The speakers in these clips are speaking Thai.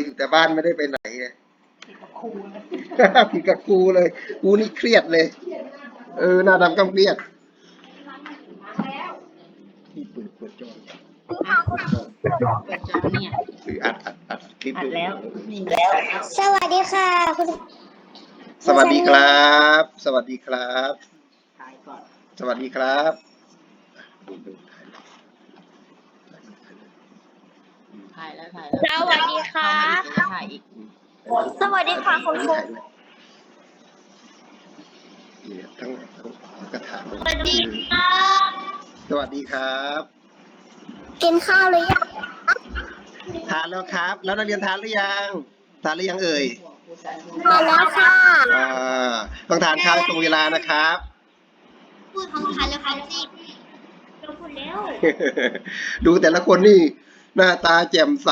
เลยอยู่แต่บ้านไม่ได้ไปไหนเนี่ยติดกับครูเลยผิดกับครูเลยครูนี่เครียดเลย เออหน้าดำก็เครียดที่เปิดเปิดจอเปิดจอเนี่ยหรืออัดอัดอัดคลิปอัดดูแล้วนี่แล้ว สวัสดีค่ะคุณสวัสดีครับ สวัสดีครับถ่ายก่อนสวัสดีครับดูดูถ่ายเลยถ่ายแล้วถ่ายแล้วสวัสดีค่ะถ่ายอีก สวัสดีค่ะคุณครูเนี่ยทั้งทั้งกระถางสวัสดีค่ะสวัสดีครับ กินข้าวหรือยังทานแล้วครับ แล้วนักเรียนทานหรือยังทานหรือยังเอ่ยมาแล้วค่ะอ่าต้องทานข้าวตรงเวลานะครับพูดของทานแล้วค่ะสิเราพูดแล้วดูแต่ละคนนี่หน้าตาแจ่มใส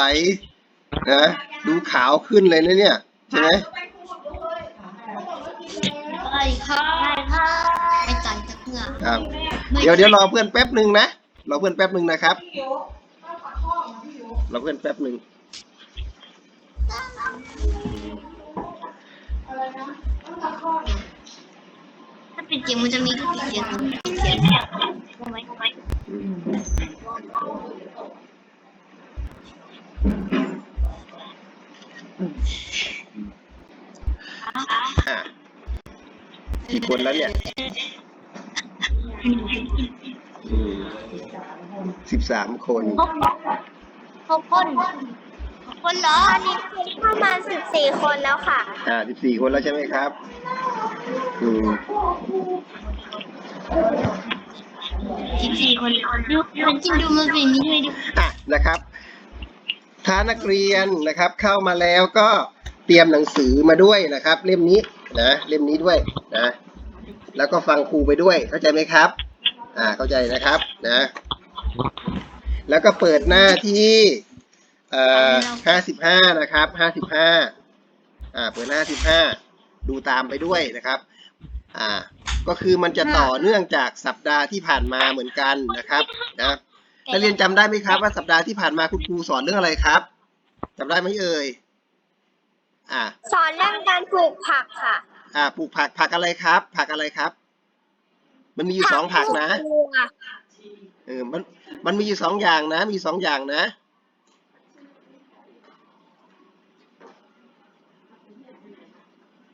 นะดูขาวขึ้นเลยนะเนี่ย ใช่ไหมใช่ค่ะค่ะไม่จ่ายจากเหงื่อครับเดี๋ยวเดี๋ยวรอเพื่อนแป๊บหนึ่งนะรอเพื่อนแป๊บหนึ่งนะครับรอเพื่อนแป๊บหนึ่งถ้าเป็นจริงมันจะมีทุกเสียงปิดเสียงเนี่ยรู้ไหมรู้ไหม อะกี่คนแล้วเนี่ยสิบสามคนหกหกคนหกคนเหรอตอนนี้ประมาณสิบสี่คนแล้วค่ะ อ่าสิบสี่คนแล้วใช่ไหมครับ อืมสิบสี่คนดูมันจริงดูมันเป็นนี้ด้วยดูอะนะครับ ถ้านักเรียนนะครับ เข้ามาแล้วก็เตรียมหนังสือมาด้วยนะครับ เล่มนี้นะเล่มนี้ด้วยนะ แล้วก็ฟังครูไปด้วยเข้าใจไหมครับ อ่าเข้าใจนะครับนะ แล้วก็เปิดหน้าที่เอ่อห้าสิบห้านะครับห้าสิบห้าอ่าเปิดหน้าสิบห้าดูตามไปด้วยนะครับ อ่าก็คือมันจะต่อเนื่องจากสัปดาห์ที่ผ่านมาเหมือนกันนะครับนะ นักเรียนจำได้ไหมครับว่าสัปดาห์ที่ผ่านมาคุณครูสอนเรื่องอะไรครับจำได้ไหมเอ่ยอ่าสอนเรื่องการปลูกผักค่ะ อ่าปลูกผักผักอะไรครับ ผักอะไรครับ มันมีอยู่สองผักนะเออมันมันมีอยู่สองอย่างนะ มีสองอย่างนะ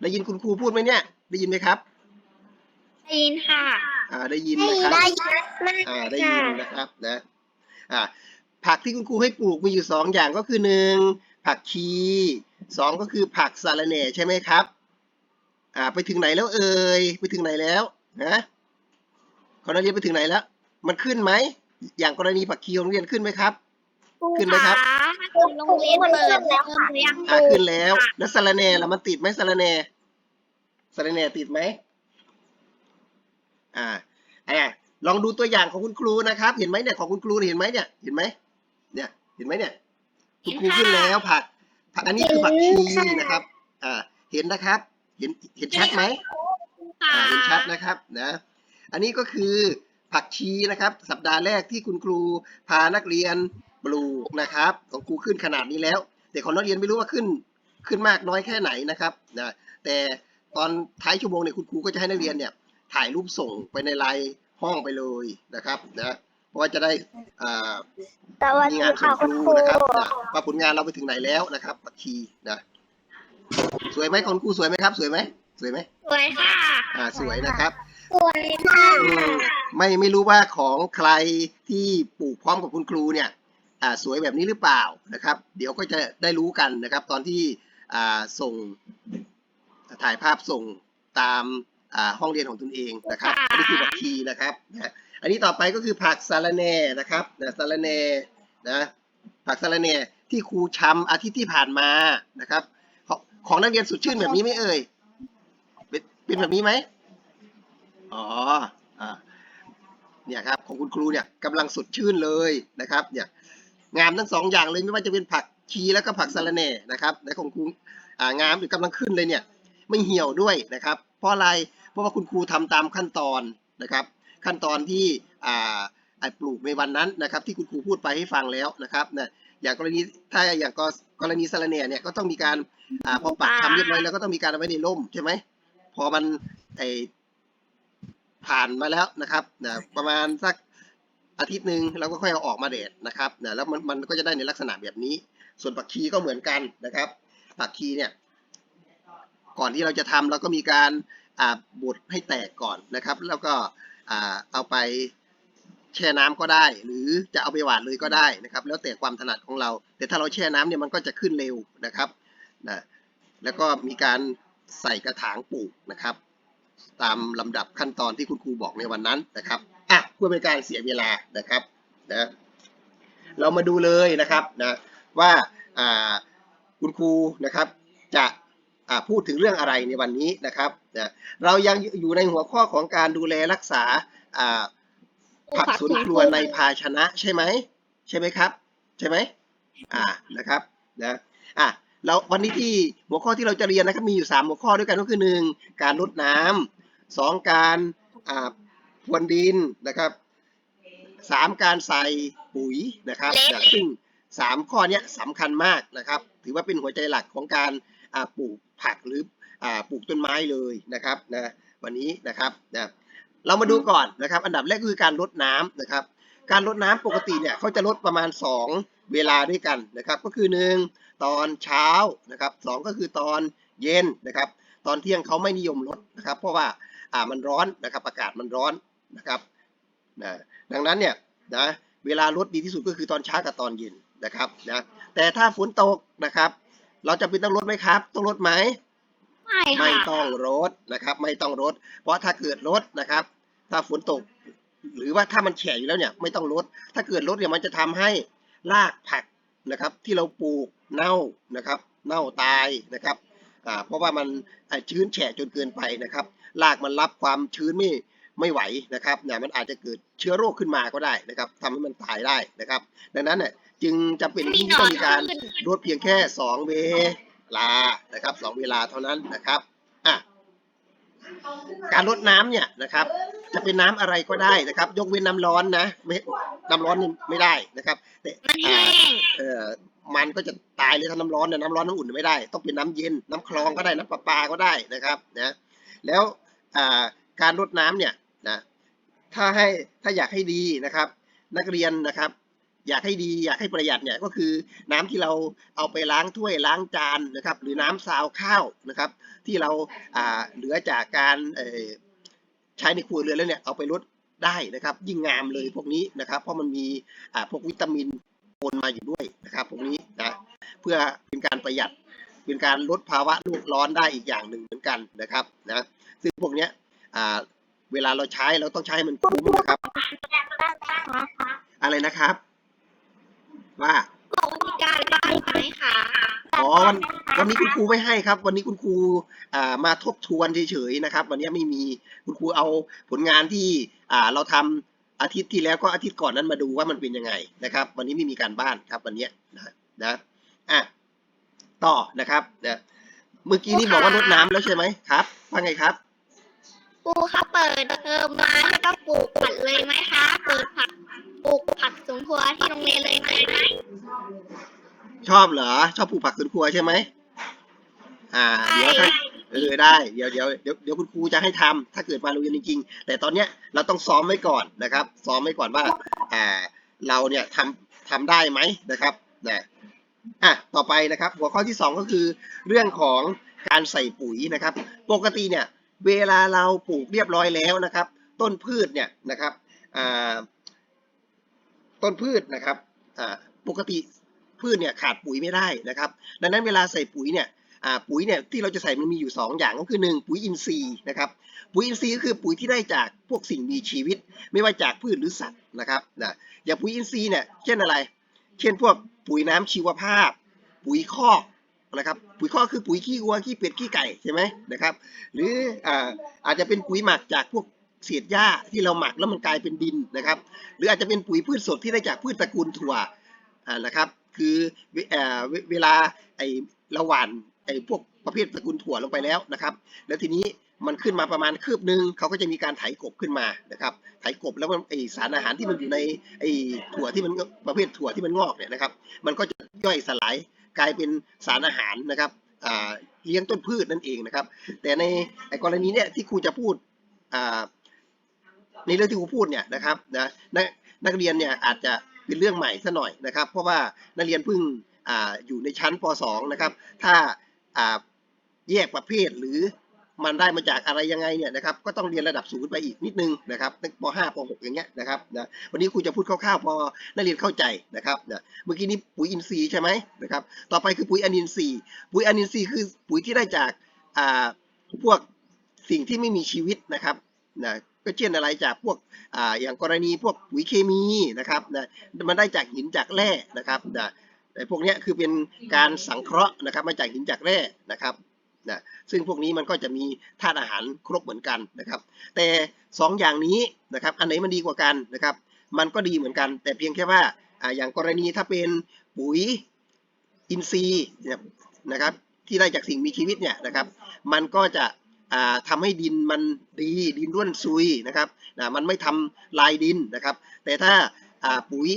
ได้ยินคุณครูพูดไหมเนี่ย ได้ยินไหมครับได้ยินค่ะ อ่าได้ยินนะครับได้ยินมากอ่าได้ยินนะครับนะ อ่าผักที่คุณครูให้ปลูกมีอยู่สองอย่างก็คือหนึ่งผักชีสองก็คือผักสาระแหน่ใช่ไหมครับอ่าไปถึงไหนแล้วเอ่ยไปถึงไหนแล้วนะคณะเรียนไปถึงไหนแล้ว มันขึ้นไหมอย่างกรณีผักชีของโรงเรียนขึ้นไหมครับ ขึ้นไหมครับโรงเรียนเปิดแล้วค่ะยังอ่าขึ้นแล้ว แล้วสาระแหน่ล่ะมันติดไหมสาระแหน่สาระแหน่ติดไหมอ่าอ่า ลองดูตัวอย่างของคุณครูนะครับ เห็นไหมเนี่ยของคุณครูเนี่ยเห็นไหมเนี่ยเห็นไหมเนี่ยเห็นไหมเนี่ยคุณครูขึ้นแล้วผัก ผักอันนี้คือผักชีนะครับ อ่า เห็นนะครับ เห็นเห็นชัดไหมอ่าเห็นชัดนะครับนะ อันนี้ก็คือผักชีนะครับ สัปดาห์แรกที่คุณครูพานักเรียนปลูกนะครับ ของครูขึ้นขนาดนี้แล้ว แต่ของนักเรียนไม่รู้ว่าขึ้นขึ้นมากน้อยแค่ไหนนะครับนะแต่ตอนท้ายชั่วโมงเนี่ยคุณครูก็จะให้นักเรียนเนี่ยถ่ายรูปส่งไปในไลน์ ห้องไปเลยนะครับนะเพราะว่าจะได้อ่าสวัสมีดีงานส่ค่ะงคคุณรูครูนะครับนะว่าผลงานเราไปถึงไหนแล้วนะครับผักชีนะสวยไหมคุณครูสวยไหมครับ สวยไหมสวยไหมสวยค่ะอ่าสวยนะครับ สวยมากอืมไม่ไม่รู้ว่าของใครที่ปลูกพร้อมกับคุณครูเนี่ยอ่าสวยแบบนี้หรือเปล่านะครับ เดี๋ยวก็จะได้รู้กันนะครับ ตอนที่อ่าส่งถ่ายภาพส่งตามอ่า ห้องเรียนของตนเองนะครับอันนี้คือผักชีนะครับนะอันนี้ต่อไปก็คือผักสาระแหน่นะครับนะสาระแหน่นะผักสาระแหน่ที่ครูชำอาทิตย์ที่ผ่านมานะครับ ของของนักเรียนสุดชื่นแบบนี้ไหมเอ่ยเป็นเป็นแบบนี้ไหมอ๋ออ่าเนี่ยครับของคุณครูเนี่ยกำลังสดชื่นเลยนะครับเนี่ยงามทั้งสองอย่างเลยไม่ว่าจะเป็นผักชีแล้วก็ผักสะระแหน่นะครับและของครูอ่างามหรือกำลังขึ้นเลยเนี่ยไม่เหี่ยวด้วยนะครับ เพราะอะไร เพราะว่าคุณครูทำตามขั้นตอนนะครับ ขั้นตอนที่ปลูกในวันนั้นนะครับ ที่คุณครูพูดไปให้ฟังแล้วนะครับนี่ยอย่างกรณีถ้าอย่างกรณีสารเนเนี่ยก็ต้องมีการอพอปักทำเรียบร้อยแล้วก็ต้องมีการเอาไว้ในร่มใช่ไหมพอมันไอผ่านมาแล้วนะครับนะประมาณสักอาทิตย์หนึ่งเราก็ค่อยเอาออกมาเดดนะครับนะแล้วมันมันก็จะได้ในลักษณะแบบนี้ ส่วนปักคีก็เหมือนกันนะครับ ปักคีเนี่ย ก่อนที่เราจะทำเราก็มีการ บดให้แตกก่อนนะครับ แล้วก็เอาไปแช่น้ำก็ได้ หรือจะเอาไปหวานเลยก็ได้นะครับ แล้วแต่ความถนัดของเรา แต่ถ้าเราแช่น้ำเนี่ยมันก็จะขึ้นเร็วนะครับนะแล้วก็มีการใส่กระถางปลูกนะครับ ตามลำดับขั้นตอนที่คุณครูบอกในวันนั้นนะครับอะเพื่อเป็นการเสียเวลานะครับนะเรามาดูเลยนะครับนะว่าคุณครูนะครับจะ พูดถึงเรื่องอะไรในวันนี้นะครับนะเรายังอยู่ในหัวข้อของการดูแลรักษาอ่าผักสวนครัวในภาชนะใช่ไหมใช่ไหมครับ ใช่ไหมอ่านะครับนะอะเราวันนี้ที่หัวข้อที่เราจะเรียนนะครับมีอยู่สามหัวข้อด้วยกันก็คือหนึ่งการลดน้ำสองการอ่าพรวนดินนะครับสามการใส่ปุ๋ยนะครับนะซึ่งสามข้อเนี้ยสำคัญมากนะครับ ถือว่าเป็นหัวใจหลักของการอ่า ปลูกผักหรืออปลูกต้นไม้เลยนะครับนะวันนี้นะครับนะเรามาดูก่อนนะครับ อันดับแรกก็คือการลดน้ำนะครับ การลดน้ำปกติเนี่ยเขาจะลดประมาณ 2 เวลาด้วยกันนะครับ ก็คือหนึ่งตอนเช้านะครับสองก็คือตอนเย็นนะครับ ตอนเที่ยงเขาไม่นิยมลดนะครับ เพราะว่าอ่ามันร้อนนะครับอากาศมันร้อนนะครับนะดังนั้นเนี่ยนะเวลาลดดีที่สุดก็คือตอนเช้ากับตอนเย็นนะครับนะแต่ถ้าฝนตกนะครับ เราจะเป็นต้องลดไหมครับ ต้องลดไหมไม่ไม่ค่ะต้องรดนะครับ ไม่ต้องรดเพราะถ้าเกิดรดนะครับ ถ้าฝนตก หรือว่าถ้ามันแฉะอยู่แล้วเนี่ย ไม่ต้องรดถ้าเกิดรดเนี่ยมันจะทำให้รากผักนะครับ ที่เราปลูกเน่านะครับ เน่าตายนะครับอ่าเพราะว่ามันอ่าชื้นแฉะจนเกินไปนะครับรากมันรับความชื้นไม่ ไม่ไหวนะครับเนี่ยมันอาจจะเกิดเชื้อโรคขึ้นมาก็ได้นะครับทำให้มันตายได้นะครับ ดังนั้นเนี่ยจึงจำเป็นที่ต้องมีการลดเพียงแค่สองเวลานะครับสองเวลาเท่านั้นนะครับอะการลดน้ำเนี่ยนะครับ จะเป็นน้ำอะไรก็ได้นะครับ ยกเว้นน้ำร้อนนะไม่น้ำร้อนนี่ไม่ได้นะครับแต่มันอ่าแห้งเอ่อมันก็จะตายเลยถ้าน้ำร้อนเนี่ยน้ำร้อนน้ำอุ่นไม่ได้ ต้องเป็นน้ำเย็นน้ำคลองก็ได้น้ำประปาก็ได้นะครับนะแล้วอ่าการรดน้ำเนี่ย นะถ้าให้ถ้าอยากให้ดีนะครับ นักเรียนนะครับ อยากให้ดีอยากให้ประหยัดเนี่ยก็คือน้ำที่เราเอาไปล้างถ้วยล้างจานนะครับ หรือน้ำซาวข้าวนะครับ ที่เราอ่าเหลือจากการใช้ในครัวเรือนแล้วเนี่ยเอาไปลดได้นะครับ ยิ่งงามเลยพวกนี้นะครับ เพราะมันมีอ่าพวกวิตามินปนมาอยู่ด้วยนะครับพวกนี้นะเพื่อเป็นการประหยัดเป็นการลดภาวะโลกร้อนได้อีกอย่างหนึ่งเหมือนกันนะครับนะซึ่งพวกเนี้ยอ่า เวลาเราใช้เราต้องใช้ให้มันคุ้มนะครับ อะไรนะครับ ว่าบอกวิธีการได้ไหมคะอ๋อวันวันนี้คุณครูไม่ให้ครับ วันนี้คุณครูอ่ามาทบทวนเฉยๆนะครับ วันนี้ไม่มีคุณครูเอาผลงานที่อ่าเราทำอาทิตย์ที่แล้วก็อาทิตย์ก่อนนั้นมาดูว่ามันเป็นยังไงนะครับ วันนี้ไม่มีการบ้านครับ วันนี้นะนะอะต่อนะครับนะเมื่อกี้นี่บอกว่าลดน้ำแล้วใช่ไหมครับว่าไงครับ ปูคะเปิดเทอมมาแล้วก็ปลูกผักเลยไหมคะ เปิดผักปลูกผักสวนครัวที่โรงเรียนเลยไหมชอบเหรอ ชอบปลูกผักสวนครัวใช่ไหมอ่าเดี๋ยวถ้าเออได้เดี๋ยวเดี๋ยวเดี๋ยวเดี๋ยวคุณครูจะให้ทำถ้าเกิดมาโรงเรียนจริงๆ แต่ตอนเนี้ยเราต้องซ้อมไว้ก่อนนะครับ ซ้อมไว้ก่อนว่าอ่าเราเนี่ยทำทำได้ไหมนะครับนะอะต่อไปนะครับ หัวข้อที่สองก็คือเรื่องของการใส่ปุ๋ยนะครับ ปกติเนี่ย เวลาเราปลูกเรียบร้อยแล้วนะครับ ต้นพืชเนี่ยนะครับต้นพืชนะครับปกติพืชเนี่ยขาดปุ๋ยไม่ได้นะครับ ดังนั้นเวลาใส่ปุ๋ยเนี่ยปุ๋ยเนี่ยที่เราจะใส่มันมีอยู่สองอย่างก็คือหนึ่งปุ๋ยอินทรีย์นะครับปุ๋ยอินทรีย์ก็คือปุ๋ยที่ได้จากพวกสิ่งมีชีวิต ไม่ว่าจากพืชหรือสัตว์นะครับนะอย่างปุ๋ยอินทรีย์เนี่ยเช่นอะไร เช่นพวกปุ๋ยน้ำชีวภาพ ปุ๋ยคอก นะครับปุ๋ยคอคือปุ๋ยขี้วัวขี้เป็ดขี้ไก่ใช่ไหมนะครับหรืออาอาจจะเป็นปุ๋ยหมักจากพวกเศษหญ้าที่เราหมักแล้วมันกลายเป็นดินนะครับ หรืออาจจะเป็นปุ๋ยพืชสดที่ได้จากพืชตระกูลถั่วนะครับ คือเวเอ่อเวลาไอเราหว่านไอพวกประเภทตระกูลถั่วลงไปแล้วนะครับ แล้วทีนี้มันขึ้นมาประมาณคืบหนึ่งเขาก็จะมีการไถกบขึ้นมานะครับ ไถกบแล้วไอสารอาหารที่มันอยู่ในไอถั่วที่มันประเภทถั่วที่มันงอกเนี่ยนะครับ มันก็จะย่อยสลาย กลายเป็นสารอาหารนะครับเลี้ยงต้นพืชนั่นเองนะครับ แต่ในกรณีเนี้ยที่ครูจะพูดในเรื่องที่ครูพูดเนี่ยนะครับนะนักนักเรียนเนี่ยอาจจะเป็นเรื่องใหม่ซะหน่อยนะครับ เพราะว่านักเรียนเพิ่งออยู่ในชั้นป .2 นะครับ ถ้าอ่าแยกประเภทหรือ มันได้มาจากอะไรยังไงเนี่ยนะครับก็ต้องเรียนระดับศูนย์ไปอีกนิดนึงนะครับตั้งป .5 ป .6 อย่างเงี้ยนะครับนะวันนี้ครูจะพูดคร่าวๆพอนักเรียนเข้าใจนะครับนะเมื่อกี้นี้ปุ๋ยอินทรีย์ใช่ไหมนะครับต่อไปคือปุ๋ยอนินทรีย์ ปุ๋ยอนินทรีย์คือปุ๋ยที่ได้จากอ่าพวกสิ่งที่ไม่มีชีวิตนะครับนะก็เช่นอะไรจากพวกอ่าอย่างกรณีพวกปุ๋ยเคมีนะครับนะมันได้จากหินจากแร่นะครับนะไอ้พวกเนี้ยคือเป็นการสังเคราะห์นะครับมาจากหินจากแร่นะครับ นะซึ่งพวกนี้มันก็จะมีธาตุอาหารครบเหมือนกันนะครับ แต่สองอย่างนี้นะครับอันไหนมันดีกว่ากันนะครับ มันก็ดีเหมือนกัน แต่เพียงแค่ว่าออย่างกรณีถ้าเป็นปุ๋ยอินทรีย์นะครับที่ได้จากสิ่งมีชีวิตเนี่ยนะครับมันก็จะอ่าทำให้ดินมันดีดินร่วนซุยนะครับนะมันไม่ทำลายดินนะครับ แต่ถ้าปุ๋ย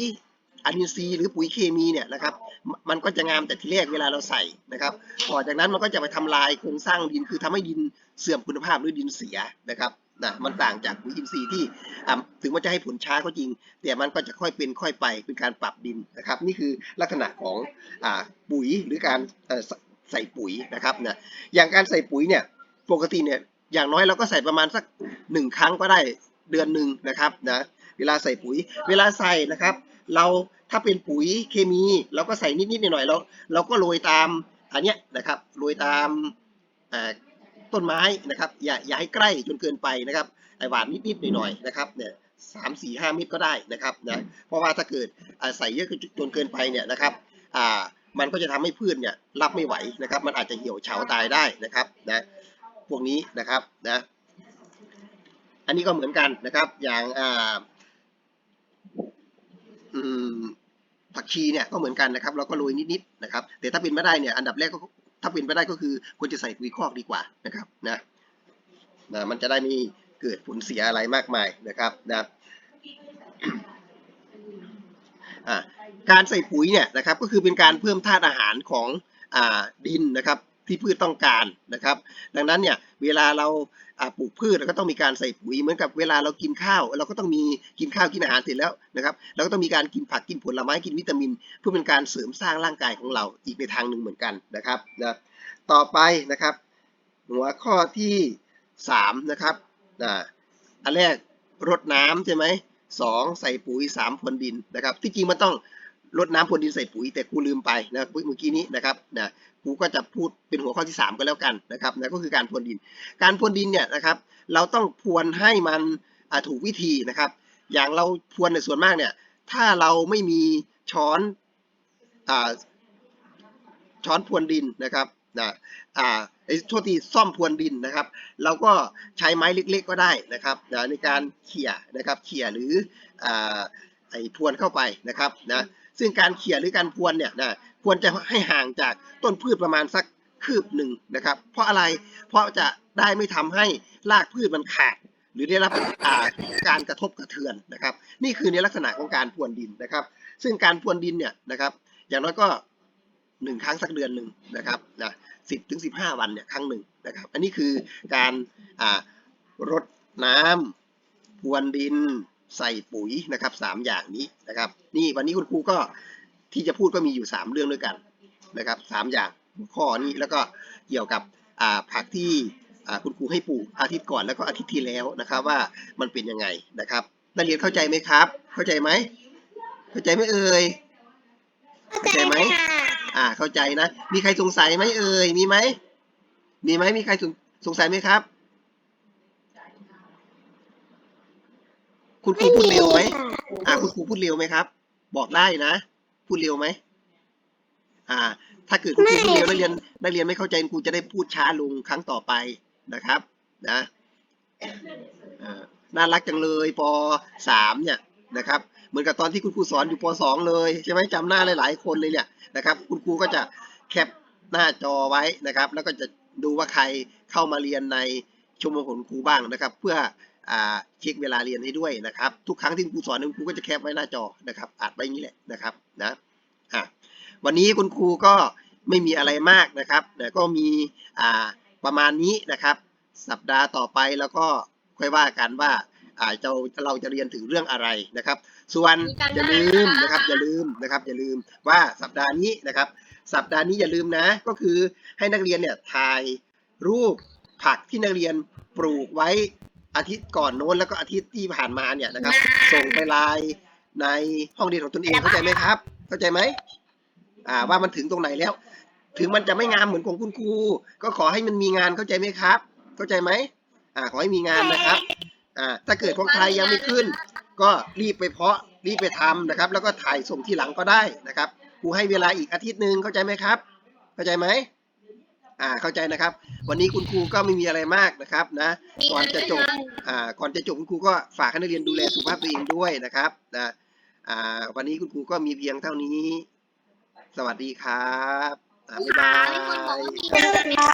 อะมินทรีย์หรือปุ๋ยเคมีเนี่ยนะครับมันก็จะงามแต่ทีแรกเวลาเราใส่นะครับต่อจากนั้นมันก็จะไปทำลายโครงสร้างดินคือทำให้ดินเสื่อมคุณภาพหรือดินเสียนะครับนะมันต่างจากปุ๋ยอินทรีย์ที่ถึงมันจะให้ผลช้าก็จริง แต่มันก็จะค่อยเป็นค่อยไปเป็นการปรับดินนะครับ นี่คือลักษณะของอปุ๋ยหรือการใส่ใส่ปุ๋ยนะครับนะอย่างการใส่ปุ๋ยเนี่ยปกติเนี่ยอย่างน้อยเราก็ใส่ประมาณสักหนึ่งครั้งก็ได้เดือนหนึ่งนะครับนะเวลาใส่ปุ๋ยเวลาใส่นะครับ เรา ถ้าเป็นปุ๋ยเคมีเราก็ใส่นิดๆหน่อยๆเราเราก็โรยตามอันเนี้ยนะครับโรยตามต้นไม้นะครับ อย่าอย่าให้ใกล้จนเกินไปนะครับไอหวานนิดๆหน่อยๆนะครับเนี่ยสามสี่ห้าเม็ดก็ได้นะครับนะเพราะว่าถ้าเกิดใส่เยอะจนเกินไปเนี่ยนะครับอ่ามันก็จะทำให้พืชเนี่ยรับไม่ไหวนะครับ มันอาจจะเหี่ยวเฉาตายได้นะครับนะพวกนี้นะครับนะอันนี้ก็เหมือนกันนะครับอย่างอ่าอืม ผักชีเนี่ยก็เหมือนกันนะครับเราก็โรยนิดๆนะครับแต่ถ้าเป็นไม่ได้เนี่ยอันดับแรกก็ถ้าเป็นไม่ได้ก็คือควรจะใส่ปุ๋ยคอกดีกว่านะครับนะนะมันจะได้ไม่เกิดผลเสียอะไรมากมายนะครับนะอ่าการใส่ปุ๋ยเนี่ยนะครับก็คือเป็นการเพิ่มธาตุอาหารของอ่าดินนะครับ ที่พืชต้องการนะครับ ดังนั้นเนี่ยเวลาเราปลูกพืชเราก็ต้องมีการใส่ปุ๋ยเหมือนกับเวลาเรากินข้าว เราก็ต้องมีกินข้าวกินอาหารเสร็จแล้วนะครับเราก็ต้องมีการกินผักกินผลไม้กินวิตามิน เพื่อเป็นการเสริมสร้างร่างกายของเราอีกในทางหนึ่งเหมือนกันนะครับนะต่อไปนะครับ หัวข้อที่สามนะครับอ่าอันแรกรดน้ำใช่ไหมสองใส่ปุ๋ยสามพรวนดินนะครับ ที่จริงมันต้อง รดน้ำพรวนดินใส่ปุ๋ยแต่กูลืมไปนะเมื่อกี้นี้นะครับนะกูก็จะพูดเป็นหัวข้อที่สามก็แล้วกันนะครับนะก็คือการพรวนดิน การพรวนดินเนี่ยนะครับเราต้องพรวนให้มันถูกวิธีนะครับ อย่างเราพรวนในส่วนมากเนี่ยถ้าเราไม่มีช้อนอช้อนพรวนดินนะครับนะอ่าไอ้โทษทีซ่อมพรวนดินนะครับ เราก็ใช้ไม้เล็กๆก็ได้นะครับนะในการเขี่ยนะครับเขี่ยหรืออ่าไอ้พรวนเข้าไปนะครับนะ ซึ่งการเขี่ยหรือการพรวนเนี่ยนะควรจะให้ห่างจากต้นพืชประมาณสักคืบหนึ่งนะครับ เพราะอะไรเพราะจะได้ไม่ทำให้รากพืชมันขาด หรือได้รับาการกระทบกระเทือนนะครับ นี่คือในลักษณะของการพรวนดินนะครับ ซึ่งการพรวนดินเนี่ยนะครับ อย่างน้อยก็หนึ่งครั้งสักเดือนหนึ่งนะครับนะสิบถึงสิบห้าวันเนี่ยครั้งหนึ่งนะครับ อันนี้คือการรดน้ำพรวนดิน ใส่ปุ๋ยนะครับสามอย่างนี้นะครับนี่วันนี้คุณครูก็ที่จะพูดก็มีอยู่สามเรื่องด้วยกันนะครับสามอย่างหัวข้อนี้แล้วก็เกี่ยวกับอ่าผักที่อ่าคุณครูให้ปลูกอาทิตย์ก่อนแล้วก็อาทิตย์ที่แล้วนะครับว่ามันเป็นยังไงนะครับนักเรียนเข้าใจไหมครับ เข้าใจไหมเข้าใจไหมเอ่ยเข้าเข้าใจใจไหมค่ะอ่าเข้าใจนะ มีใครสงสัยไหมเอ่ยมีไหมมีไหมมีใครสงสงสัยไหมครับ คุณครูพูดเร็วไหมค่ะอ่าคุณครูพูดเร็วไหมครับ บอกได้นะ พูดเร็วไหมอ่า ถ้าเกิดคุณครูพูดเร็วนักเรียนนักเรียนไม่เข้าใจคุณครูจะได้พูดช้าลงครั้งต่อไปนะครับ นะอ่าน่ารักจังเลยปสามเนี่ยนะครับ เหมือนกับตอนที่คุณครูสอนอยู่ปสองเลยใช่ไหมจำหน้าหลายๆคนเลยเนี่ยนะครับ คุณครูก็จะแคปหน้าจอไว้นะครับ แล้วก็จะดูว่าใครเข้ามาเรียนในชั่วโมงของคุณครูบ้างนะครับ เพื่ออ่า เช็คเวลาเรียนให้ด้วยนะครับ ทุกครั้งที่ครูสอนครูก็จะแคปไว้หน้าจอนะครับอัดไว้อย่างนี้แหละนะครับนะอะวันนี้คุณครูก็ไม่มีอะไรมากนะครับแต่ก็มีอ่าประมาณนี้นะครับ สัปดาห์ต่อไปแล้วก็ค่อยว่ากันว่าอ่าเราเราจะเรียนถึงเรื่องอะไรนะครับ ส่วนอย่าลืมนะครับอย่าลืมนะครับอย่าลืมว่าสัปดาห์นี้นะครับ สัปดาห์นี้อย่าลืมนะ ก็คือให้นักเรียนเนี่ยถ่ายรูปผักที่นักเรียนปลูกไว้ อาทิตย์ก่อนโน้นแล้วก็อาทิตย์ที่ผ่านมาเนี่ยนะครับ ส่งไปไลน์ในห้องเรียนของตนเองเข้าใจไหมครับ เข้าใจไหมอ่าว่ามันถึงตรงไหนแล้ว ถึงมันจะไม่งามเหมือนของคุณครูก็ขอให้มันมีงานเข้าใจไหมครับ เข้าใจไหมอ่าขอให้มีงานนะครับอ่าถ้าเกิดของใครยังไม่ขึ้น ก็รีบไปเพาะรีบไปทำนะครับ แล้วก็ถ่ายส่งทีหลังก็ได้นะครับครูให้เวลาอีกอาทิตย์หนึ่งเข้าใจไหมครับ เข้าใจไหม อ่าเข้าใจนะครับ วันนี้คุณครูก็ไม่มีอะไรมากนะครับนะก่อนจะจบอ่าก่อนจะจบคุณครูก็ฝากให้นักเรียนดูแลสุขภาพตัวเองด้วยนะครับนะอ่าวันนี้คุณครูก็มีเพียงเท่านี้ สวัสดีครับอ่าบ๊ายบามีคนบอกยว่ามี